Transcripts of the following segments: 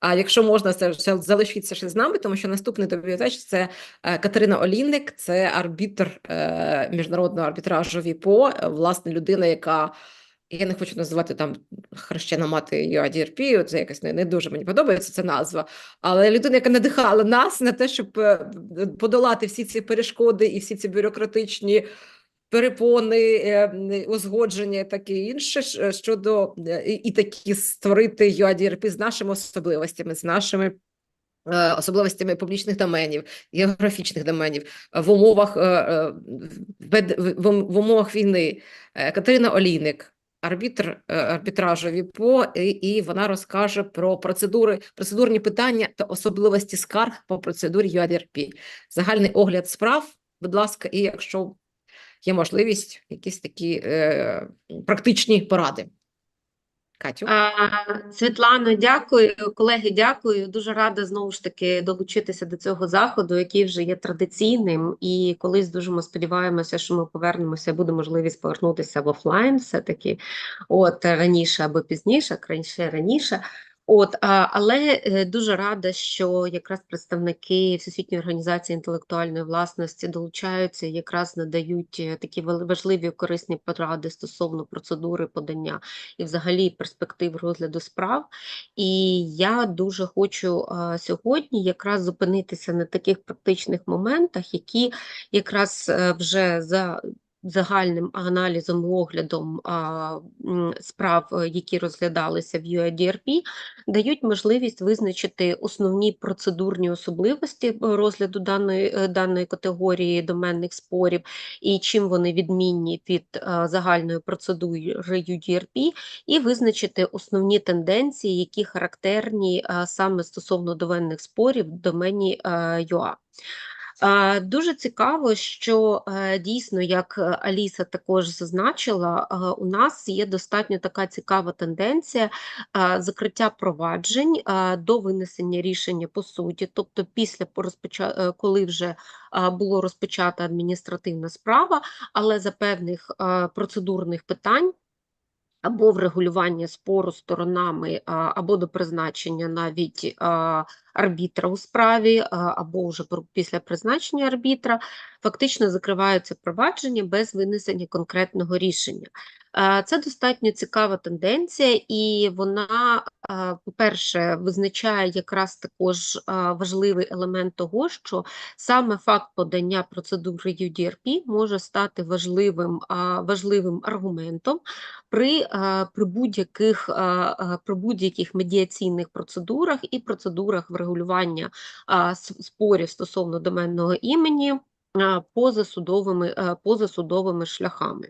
А якщо можна, це залишіться ще з нами, тому що наступний доповідач це е, Катерина Олійник, це арбітр е, міжнародного арбітражу ВІПО, е, власне, людина, яка я не хочу називати там хрещена мати UADRP, це якось не, не дуже мені подобається ця назва, але людина, яка надихала нас на те, щоб подолати всі ці перешкоди і всі ці бюрократичні перепони, е, узгодження таке інше щодо е, і, такі створити UADRP з нашими особливостями, з нашими е, особливостями публічних доменів, географічних доменів е, в умовах, е, е, в, умовах війни. Е, Катерина Олійник, арбітр е, арбітражу ВІПО, і, і вона розкаже про процедури, процедурні питання та особливості скарг по процедурі UADRP. Загальний огляд справ, будь ласка, і якщо є можливість, якісь такі е, практичні поради. Катю. Світлано, дякую. Колеги, дякую. Дуже рада знову ж таки долучитися до цього заходу, який вже є традиційним. І колись дуже ми сподіваємося, що ми повернемося, буде можливість повернутися в офлайн все-таки, от раніше або пізніше, краще раніше. От, але е, дуже рада, що якраз представники Всесвітньої організації інтелектуальної власності долучаються, якраз надають е, такі важливі корисні поради стосовно процедури подання і взагалі перспектив розгляду справ. І я дуже хочу сьогодні якраз зупинитися на таких практичних моментах, які якраз е, вже за загальним аналізом оглядом а, справ, е, які розглядалися в UADRP, дають можливість визначити основні процедурні особливості е, розгляду даної, е, даної категорії доменних спорів і чим вони відмінні від е, загальної процедури UDRP, і визначити основні тенденції, які характерні е, саме стосовно довенних спорів в домені е, UA. Дуже цікаво, що е, дійсно, як е, Аліса також зазначила, е, у нас є достатньо така цікава тенденція закриття проваджень до винесення рішення по суті, тобто після коли вже було розпочата адміністративна справа, але за певних процедурних питань. Або врегулювання спору сторонами, або до призначення навіть арбітра у справі, або вже після призначення арбітра, фактично закриваються провадження без винесення конкретного рішення. Е, Це достатньо цікава тенденція, і вона, е, по-перше, визначає якраз також е, важливий елемент того, що саме факт подання процедури UDRP може стати важливим, важливим аргументом при, при будь-яких будь-яких медіаційних процедурах і процедурах врегулювання а, спорів стосовно доменного імені. А, Поза судовими, е, поза судовими шляхами.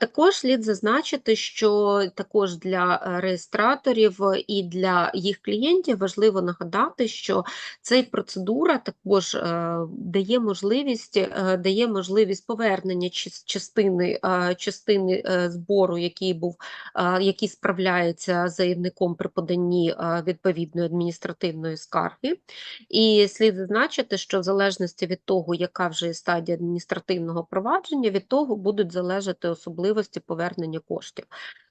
Також слід зазначити, що також для е, реєстраторів і для їх клієнтів важливо нагадати, що ця процедура також е, дає можливість, е, дає можливість повернення частини, частини збору, який був, який справляється заявником при поданні відповідної адміністративної скарги. І слід зазначити, що в залежності від того, яка вже є стадія адміністративного провадження, від того будуть залежати особливості повернення коштів.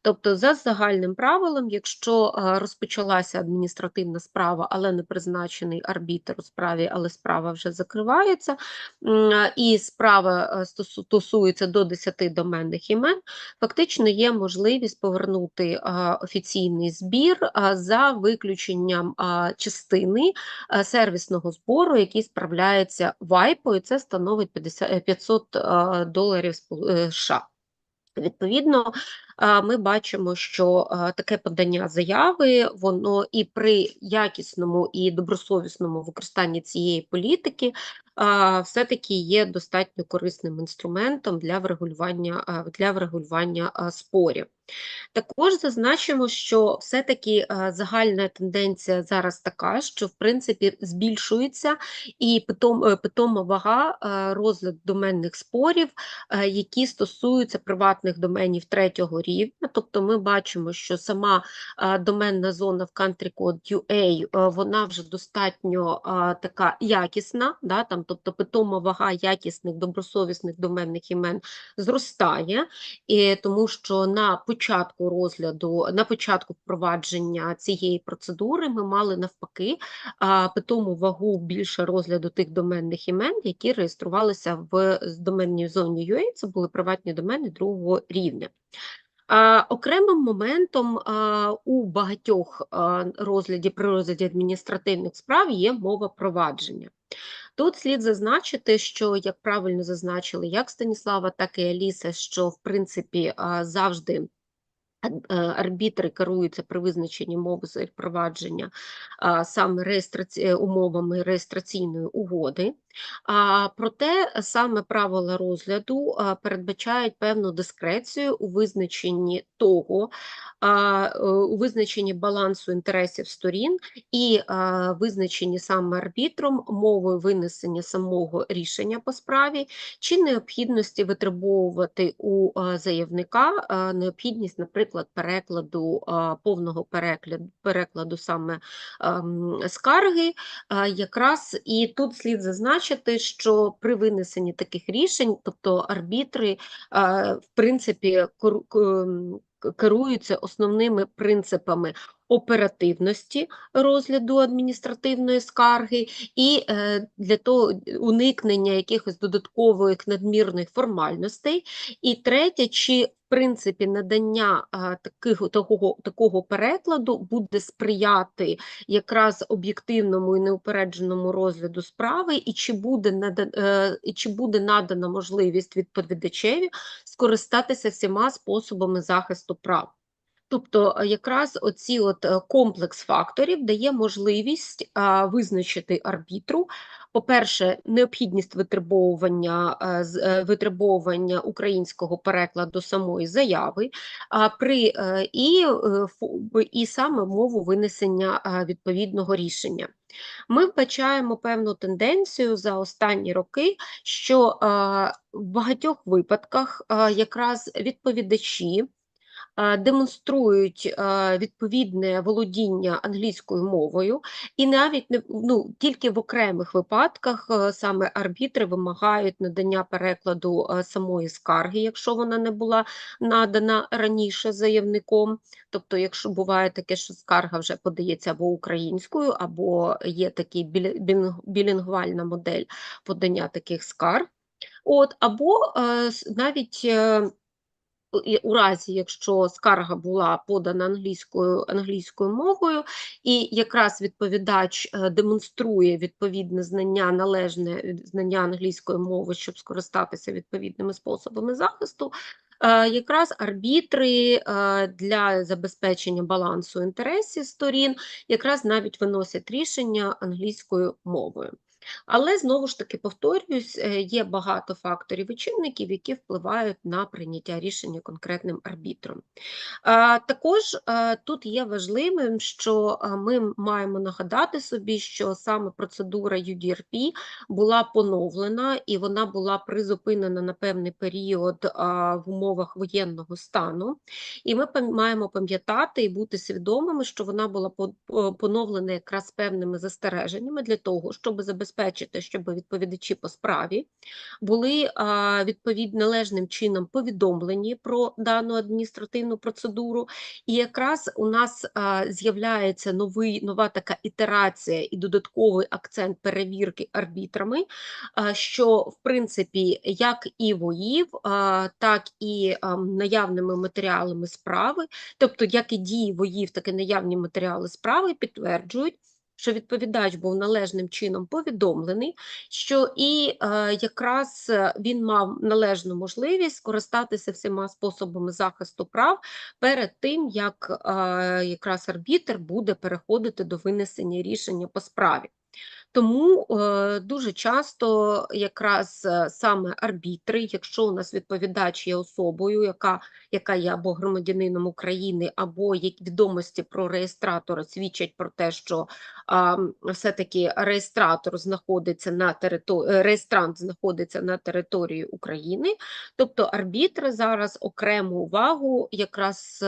Тобто, за загальним правилом, якщо е, розпочалася адміністративна справа, але не призначений арбітр у справі, але справа вже закривається, е, і справа е, стосується до 10 доменних імен, фактично є можливість повернути офіційний збір за виключенням частини сервісного збору, який справляється вайпою, це становить 50, е, 500 е, доларів США. Відповідно, ми бачимо, що таке подання заяви, воно і при якісному і добросовісному використанні цієї політики все-таки є достатньо корисним інструментом для врегулювання, для врегулювання спорів. Також зазначимо, що все-таки е, загальна тенденція зараз така, що в принципі збільшується і питом, е, питома вага е, розгляд доменних спорів, які стосуються приватних доменів третього рівня. Тобто ми бачимо, що сама доменна зона в country code UA, вона вже достатньо така якісна, да, там, тобто питома вага якісних добросовісних доменних імен зростає, і тому що на початку розгляду, на початку впровадження цієї процедури ми мали навпаки питому вагу більше розгляду тих доменних імен, які реєструвалися в доменній зоні UA, це були приватні домени другого рівня. Окремим моментом у багатьох розгляді при розгляді адміністративних справ є мова провадження. Тут слід зазначити, що як правильно зазначили як Станіслава, так і Аліса, що в принципі завжди арбітри керуються при визначенні мови провадження саме реєстраці... умовами реєстраційної угоди. Проте саме правила розгляду а, передбачають певну дискрецію у визначенні того, е, у визначенні балансу інтересів сторін і визначенні саме арбітром мови винесення самого рішення по справі чи необхідності витребовувати у заявника необхідність, наприклад, перекладу повного перекладу, перекладу саме ам, скарги. Якраз і тут слід зазначити, що при винесенні таких рішень, тобто арбітри, в принципі, керуються основними принципами оперативності розгляду адміністративної скарги і е, для того уникнення якихось додаткових надмірних формальностей. І третє, чи в принципі надання а, таких, такого, такого перекладу буде сприяти якраз об'єктивному і неупередженому розгляду справи, і чи буде нада, е, чи буде надана можливість відповідачеві скористатися всіма способами захисту прав. Тобто, е, якраз оці от е, комплекс факторів дає можливість визначити арбітру, по-перше, необхідність витребовування, е, витребовування українського перекладу самої заяви, а при і, і саме мову винесення відповідного рішення. Ми вбачаємо певну тенденцію за останні роки, що в багатьох випадках якраз відповідачі демонструють відповідне володіння англійською мовою, і навіть ну тільки в окремих випадках саме арбітри вимагають надання перекладу самої скарги, якщо вона не була надана раніше заявником. Тобто, якщо буває таке, що скарга вже подається або українською, або є білі- білінгвальна модель подання таких скарг. От, або е, навіть е, у- разі, якщо скарга була подана англійською, англійською мовою, і якраз відповідач е, демонструє відповідне знання, належне від- знання англійської мови, щоб скористатися відповідними способами захисту, е, якраз арбітри е, для забезпечення балансу інтересів сторін якраз навіть виносять рішення англійською мовою. Але знову ж таки повторююсь, е, є багато факторів і чинників, які впливають на прийняття рішення конкретним арбітром. Також е, тут є важливим, що ми маємо нагадати собі, що саме процедура UDRP була поновлена і вона була призупинена на певний період в умовах воєнного стану. І ми маємо пам'ятати і бути свідомими, що вона була по- по- поновлена якраз певними застереженнями для того, щоб забезпечити, щоб відповідачі по справі були а, відповідь належним чином повідомлені про дану адміністративну процедуру. І якраз у нас з'являється новий, нова така ітерація і додатковий акцент перевірки арбітрами, що в принципі як і воїв, так і наявними матеріалами справи, тобто як і дії воїв, так і наявні матеріали справи підтверджують. Що відповідач був належним чином повідомлений, що і е, якраз е, він мав належну можливість скористатися всіма способами захисту прав перед тим, як е, якраз арбітр буде переходити до винесення рішення по справі. Тому е, дуже часто якраз е, саме арбітри, якщо у нас відповідач є особою, яка, яка є або громадянином України, або є відомості про реєстратора свідчать про те, що все-таки реєстратор знаходиться на території, реєстрант знаходиться на території України, тобто арбітри зараз окрему увагу якраз.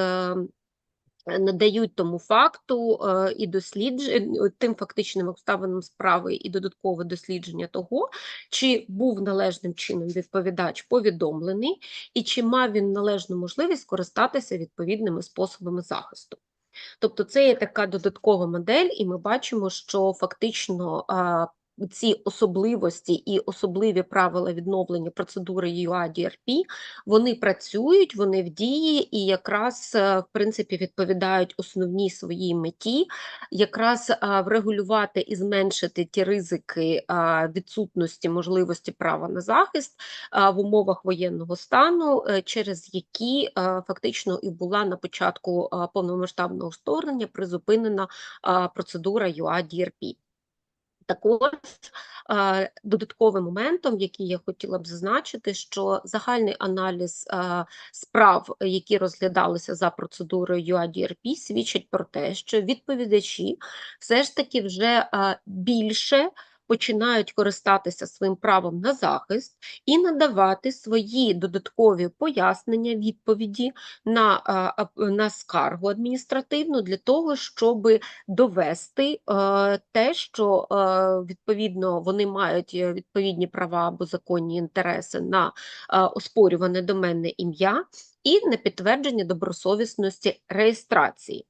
Е, е, надають тому факту е, і досліджень тим фактичним обставинам справи і додаткове дослідження того, чи був належним чином відповідач повідомлений, і чи мав він належну можливість скористатися відповідними способами захисту. Тобто це є така додаткова модель, і ми бачимо, що фактично а, ці особливості і особливі правила відновлення процедури UA-DRP, вони працюють, вони в дії і якраз е, в принципі відповідають основній своїй меті, якраз врегулювати і зменшити ті ризики відсутності можливості права на захист в умовах воєнного стану, е, через які фактично і була на початку повномасштабного вторгнення призупинена процедура UA-DRP. Також е, додатковим моментом, який я хотіла б зазначити, що загальний аналіз е, справ, які розглядалися за процедурою UADRP, свідчить про те, що відповідачі все ж таки вже е, більше починають користатися своїм правом на захист і надавати свої додаткові пояснення, відповіді на, е, на скаргу адміністративну для того, щоб довести е, те, що е, відповідно вони мають відповідні права або законні інтереси на оспорюване доменне ім'я і на підтвердження добросовісності реєстрації.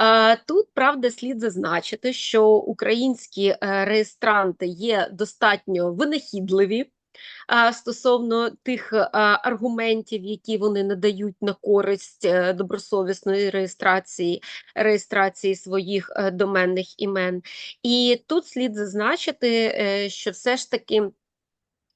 Е, Тут, правда, слід зазначити, що українські е, реєстранти є достатньо винахідливі стосовно тих аргументів, які вони надають на користь е, добросовісної реєстрації, реєстрації своїх е, доменних імен. І тут слід зазначити, е, що все ж таки.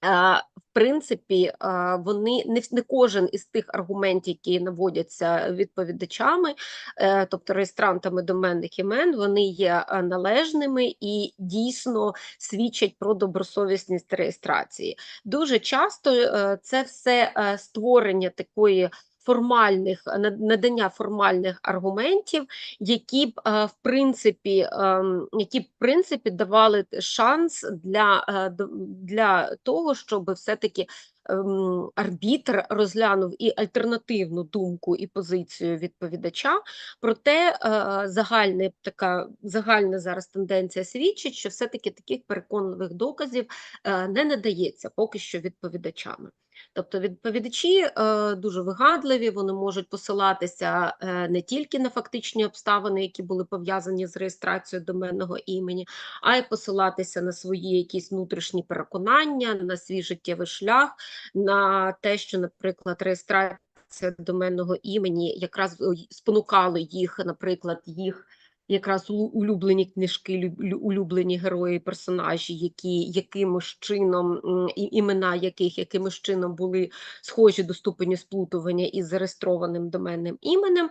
В принципі, вони не, не кожен із тих аргументів, які наводяться відповідачами, е, тобто реєстрантами доменних імен, вони є належними і дійсно свідчать про добросовісність реєстрації. Дуже часто е, це все е, створення такої формальних надання формальних аргументів, які б е, в принципі, ем, які б в принципі давали шанс для, е, для того, щоб все-таки ем, арбітр розглянув і альтернативну думку і позицію відповідача. Проте е, загальне така загальна зараз тенденція свідчить, що все-таки таких переконливих доказів е, не надається поки що відповідачами. Тобто відповідачі е, дуже вигадливі, вони можуть посилатися е, не тільки на фактичні обставини, які були пов'язані з реєстрацією доменного імені, а й посилатися на свої якісь внутрішні переконання, на свій життєвий шлях, на те, що, наприклад, реєстрація доменного імені якраз спонукали їх, наприклад, їх якраз улю- улюблені книжки, лю- лю- улюблені герої, персонажі, які якимось чином імена яких якимось чином були схожі до ступеню сплутування із зареєстрованим доменним іменем.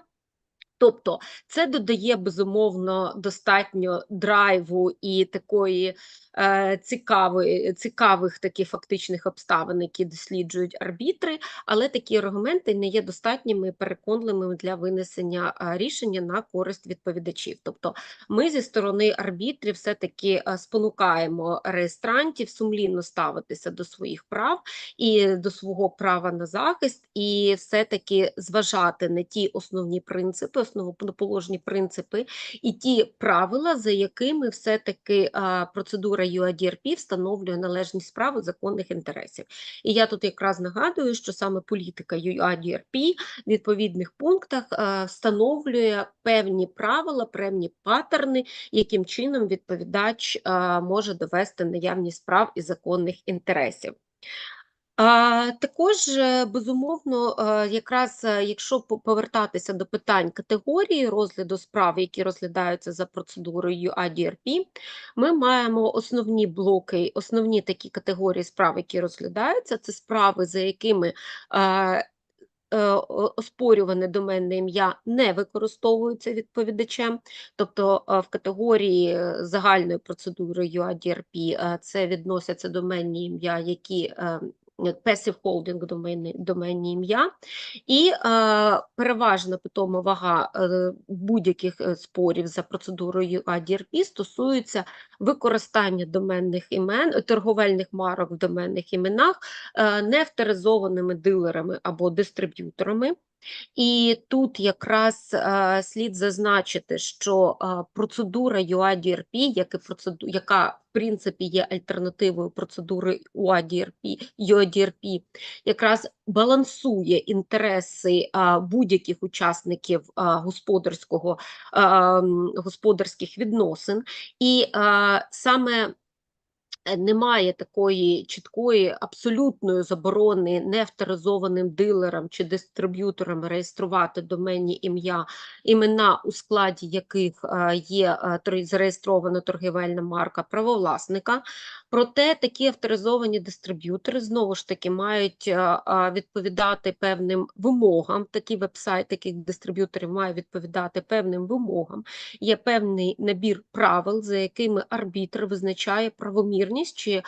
Тобто це додає безумовно достатньо драйву і такої е, цікавої, цікавих таких фактичних обставин, які досліджують арбітри, але такі аргументи не є достатніми переконливими для винесення е, рішення на користь відповідачів. Тобто ми зі сторони арбітрів все-таки е, спонукаємо реєстрантів сумлінно ставитися до своїх прав і до свого права на захист, і все-таки зважати на ті основні принципи, основоположні принципи і ті правила, за якими все-таки процедура UADRP встановлює належність справи законних інтересів. І я тут якраз нагадую, що саме політика UADRP в відповідних пунктах встановлює певні правила, певні паттерни, яким чином відповідач може довести наявність прав і законних інтересів. Також, е, безумовно, е, якраз е, якщо повертатися до питань категорії розгляду справ, які розглядаються за процедурою ADRP, ми маємо основні блоки, основні такі категорії справ, які розглядаються. Це справи, за якими оспорюване доменне ім'я не використовується відповідачем. Тобто в категорії загальної процедури UADRP це відносяться доменні ім'я, які passive holding доменні, доменні ім'я, і е, переважна питома вага е, будь-яких е, спорів за процедурою ADRP стосується використання доменних імен, торговельних марок в доменних іменах е, неавторизованими дилерами або дистриб'юторами. І тут якраз е, слід зазначити, що е, процедура UADRP, як і процеду, яка в принципі є альтернативою процедури UADRP, UADRP, якраз балансує інтереси е, будь-яких учасників е, господарського, е, господарських відносин. І е, саме немає такої чіткої абсолютної заборони неавторизованим дилерам чи дистриб'юторам реєструвати доменні ім'я, імена, у складі яких е, є е, зареєстрована торгівельна марка правовласника. Проте такі авторизовані дистриб'ютори знову ж таки мають е, відповідати певним вимогам. Такий вебсайти, таких дистриб'юторів має відповідати певним вимогам. Є певний набір правил, за якими арбітр визначає правомірність чи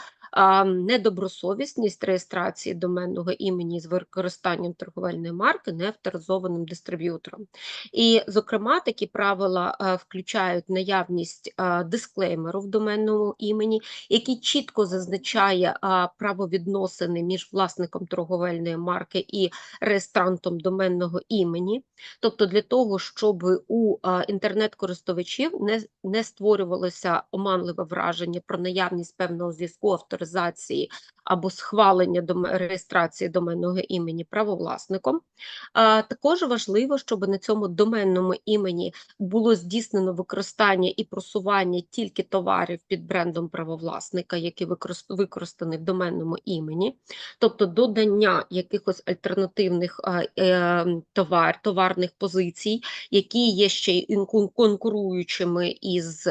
недобросовісність реєстрації доменного імені з використанням торговельної марки неавторизованим дистриб'ютором. І, зокрема, такі правила включають наявність дисклеймеру в доменному імені, який чітко зазначає а, правовідносини між власником торговельної марки і реєстрантом доменного імені. Тобто для того, щоб у інтернет-користувачів не, не створювалося оманливе враження про наявність певного зв'язку авторизації або схвалення доме- реєстрації доменного імені правовласником. Також важливо, щоб на цьому доменному імені було здійснено використання і просування тільки товарів під брендом правовласника, які використані в доменному імені, тобто додання якихось альтернативних е, товар, товарних позицій, які є ще й конкуруючими із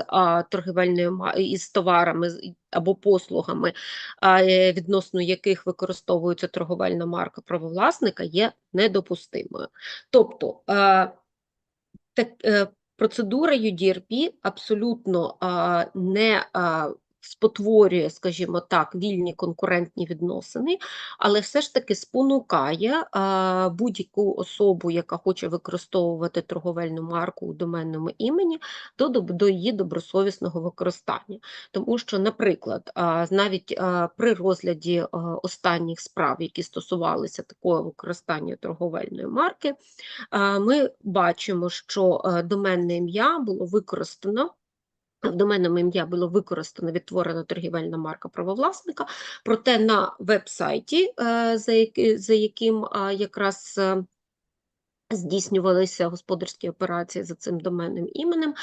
торгівельною із товарами або послугами, е, відносно яких використовується торговельна марка правовласника, є недопустимою. Тобто так, е, процедура UDRP абсолютно не спотворює, скажімо так, вільні конкурентні відносини, але все ж таки спонукає будь-яку особу, яка хоче використовувати торговельну марку у доменному імені, до, до її добросовісного використання. Тому що, наприклад, навіть при розгляді останніх справ, які стосувалися такого використання торговельної марки, ми бачимо, що доменне ім'я було використано. В доменному ім'я було використано відтворена торгівельна марка правовласника, проте на веб-сайті, е, за, яки- за яким якраз е, здійснювалися господарські операції за цим доменним іменем,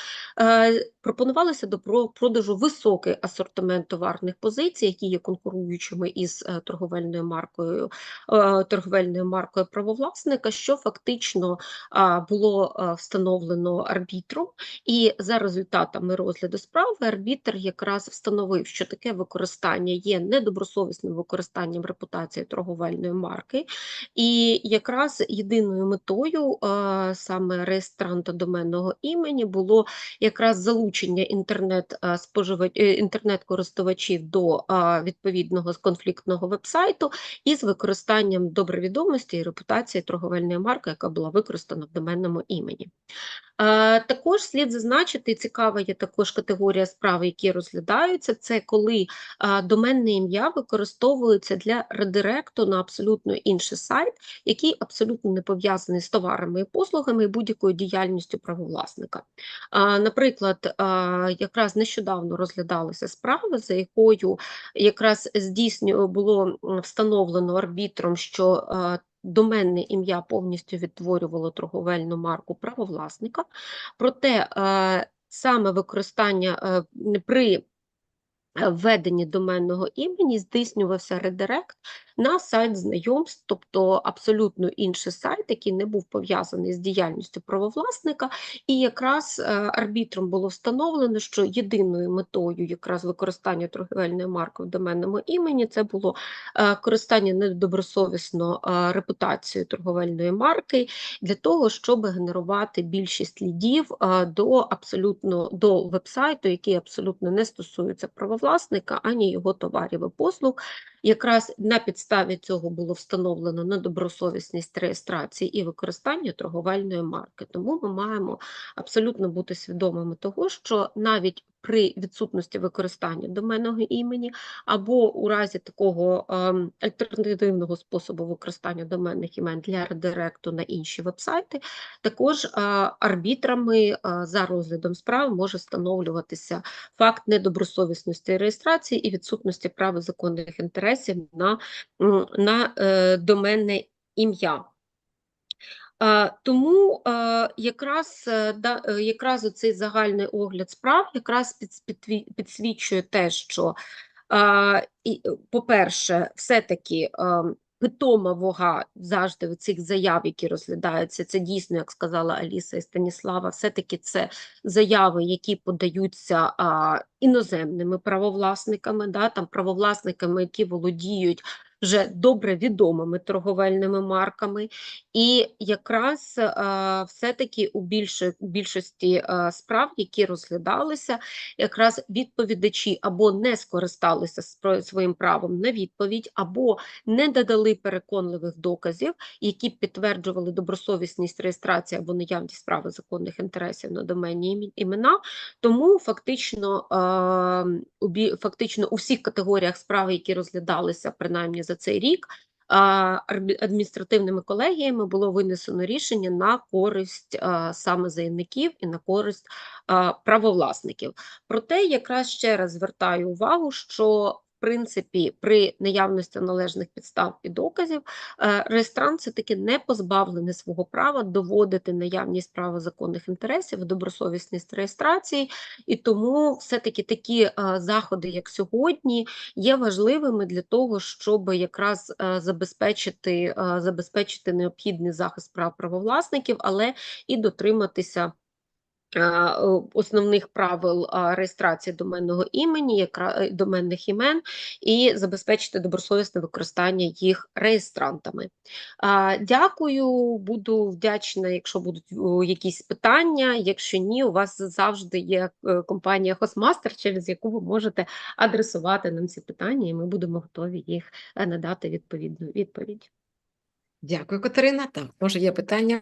е, пропонувалося до про- продажу високий асортимент товарних позицій, які є конкуруючими із е, торговельною маркою, е, торговельною маркою правовласника, що фактично було встановлено арбітром. І за результатами розгляду справи арбітр якраз встановив, що таке використання є недобросовісним використанням репутації торговельної марки, і якраз єдиною метою а, саме реєстранта доменного імені було якраз залучення е, інтернет-користувачів до відповідного конфліктного вебсайту із використанням добровідомості і репутації торговельної марки, яка була використана в доменному імені. Також слід зазначити, цікава є також категорія справ, які розглядаються, це коли доменне ім'я використовується для редиректу на абсолютно інший сайт, який абсолютно не пов'язаний з товарами і послугами і будь-якою діяльністю правовласника. Наприклад, якраз нещодавно розглядалася справа, за якою якраз здійсню було встановлено арбітром, що доменне ім'я повністю відтворювало торговельну марку правовласника, проте е, саме використання е, при е, введенні доменного імені здійснювався редирект на сайт знайомств, тобто абсолютно інший сайт, який не був пов'язаний з діяльністю правовласника, і якраз е, арбітром було встановлено, що єдиною метою якраз використання торговельної марки в доменному імені це було е, користання недобросовісно е, репутацією торговельної марки для того, щоб генерувати більшість лідів до абсолютно до вебсайту, який абсолютно не стосується правовласника, ані його товарів і послуг. Якраз на підставі цього було встановлено недобросовісність реєстрації і використання торговельної марки. Тому ми маємо абсолютно бути свідомими того, що навіть при відсутності використання доменного імені, або у разі такого ем, альтернативного способу використання доменних імен для редиректу на інші вебсайти, також е, арбітрами е, за розглядом справ може встановлюватися факт недобросовісності реєстрації і відсутності права законних інтересів на, на е, доменне ім'я. Е, Тому е, якраз, е, якраз оцей загальний огляд справ якраз підсвічує те, що, по-перше, все-таки питома вага завжди в цих заяв, які розглядаються, це дійсно, як сказала Аліса і Станіслава, все-таки це заяви, які подаються іноземними правовласниками, да, там правовласниками, які володіють вже добре відомими торговельними марками. І якраз е, все-таки у більшості е, справ, які розглядалися, якраз відповідачі або не скористалися своїм правом на відповідь, або не додали переконливих доказів, які підтверджували добросовісність реєстрації або наявність права законних інтересів на домені імена. Тому фактично, е, бі- фактично у всіх категоріях справ, які розглядалися принаймні за цей рік, адміністративними колегіями було винесено рішення на користь саме заявників і на користь правовласників. Проте, якраз ще раз звертаю увагу, що принципі при наявності належних підстав і доказів е, реєстрант все таки не позбавлений свого права доводити наявність права законних інтересів, добросовісність реєстрації, і тому все-таки такі е, заходи, як сьогодні, є важливими для того, щоб якраз е, забезпечити, забезпечити необхідний захист прав правовласників, але і дотриматися. Основних правил реєстрації доменного імені, е, доменних імен, і забезпечити добросовісне використання їх реєстрантами. Дякую, буду вдячна, якщо будуть якісь питання. Якщо ні, у вас завжди є е, компанія Hostmaster, через яку ви можете адресувати нам ці питання, і ми будемо готові їх е, надати відповідну відповідь. Дякую, Катерина. Так, може, є питання?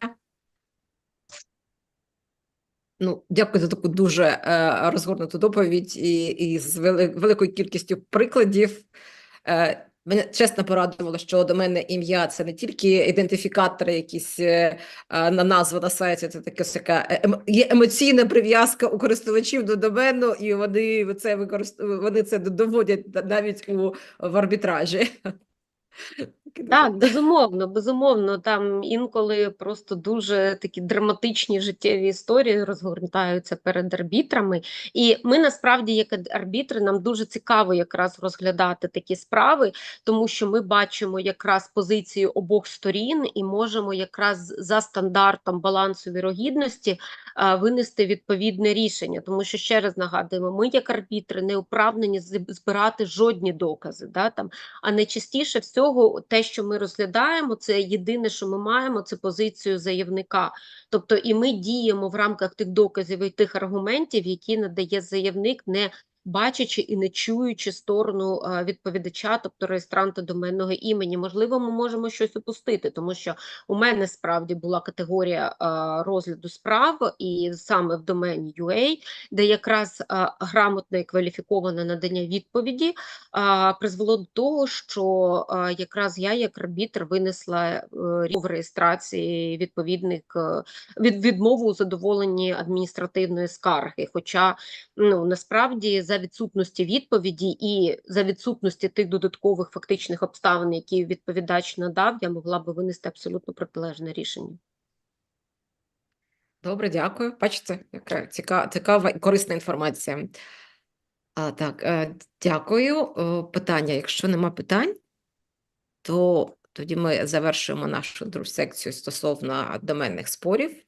Ну, дякую за таку дуже е, розгорнуту доповідь і, і з вели, великою кількістю прикладів. Е, мене чесно порадувало, що доменне ім'я це не тільки ідентифікатори, якісь е, е, на назва на сайті, це таке така ем, є емоційна прив'язка у користувачів до домену, і вони це використ... вони це доводять навіть у в арбітражі. Так, безумовно, безумовно, там інколи просто дуже такі драматичні життєві історії розгортаються перед арбітрами. І ми насправді, як арбітри, нам дуже цікаво якраз розглядати такі справи, тому що ми бачимо якраз позицію обох сторін і можемо якраз за стандартом балансу вірогідності винести відповідне рішення. Тому що ще раз нагадуємо, ми як арбітри не управлені збирати жодні докази. Да, там, а найчастіше всього те, що ми розглядаємо, це єдине, що ми маємо, це позицію заявника. Тобто, і ми діємо в рамках тих доказів і тих аргументів, які надає заявник, не бачачи і не чуючи сторону е, відповідача, тобто реєстранта доменного імені. Можливо, ми можемо щось упустити, тому що у мене справді була категорія е, розгляду справ, і саме в домені UA, де якраз е, грамотне і кваліфіковане надання відповіді призвело до того, що якраз я, як арбітр, винесла в реєстрації відповідних е, від відмову у задоволенні адміністративної скарги. Хоча ну насправді за відсутності відповіді і за відсутності тих додаткових фактичних обставин, які відповідач надав, я могла би винести абсолютно протилежне рішення. Добре, дякую. Бачите, яка цікава, цікава корисна інформація. А, так, е, дякую. Питання. Якщо нема питань, то тоді ми завершуємо нашу другу секцію стосовно доменних спорів.